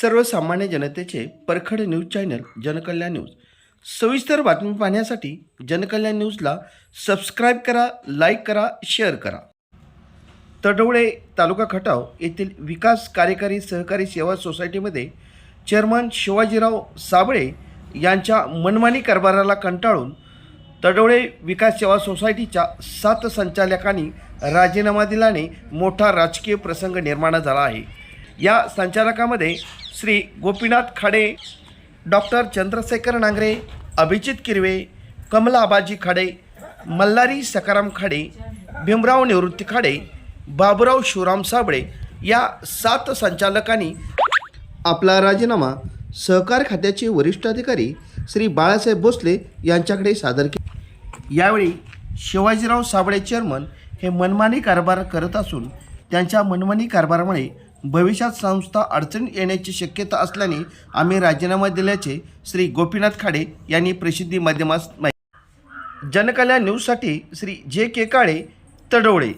सर्वसामान्य जनतेचे परखड न्यूज चॅनल जनकल्याण न्यूज. सविस्तर बातमी पाहण्यासाठी जनकल्याण न्यूजला सबस्क्राईब करा लाईक करा शेअर करा. तडवळे तालुका खटाव येथील विकास कार्यकारी सहकारी सेवा सोसायटीमध्ये चेअरमन शिवाजीराव साबळे यांच्या मनमानी कारभाराला कंटाळून तडवळे विकास सेवा सोसायटीच्या सात संचालकांनी राजीनामा दिल्याने मोठा राजकीय प्रसंग निर्माण झाला आहे. या संचालकामध्ये श्री गोपीनाथ खाडे डॉक्टर चंद्रशेखर नांगरे अभिजित किरवे कमला आबाजी खाडे मल्हारी सकाराम खाडे भीमराव निवृत्ती खाडे बाबुराव शिवराम साबळे या सात संचालकांनी आपला राजीनामा सहकार खात्याचे वरिष्ठ अधिकारी श्री बाळासाहेब भोसले यांच्याकडे सादर केला. यावेळी शिवाजीराव साबळे चेअरमन हे मनमानी कारभार करत असून त्यांच्या मनमानी कारभारामुळे भविष्यात संस्था अडचणीत येण्याची शक्यता असल्याने आम्ही राजीनामा दिल्याचे श्री गोपीनाथ खाडे यांनी प्रसिद्धी माध्यमास माहिती जनकल्याण न्यूजसाठी श्री जे के काळे तडवळे.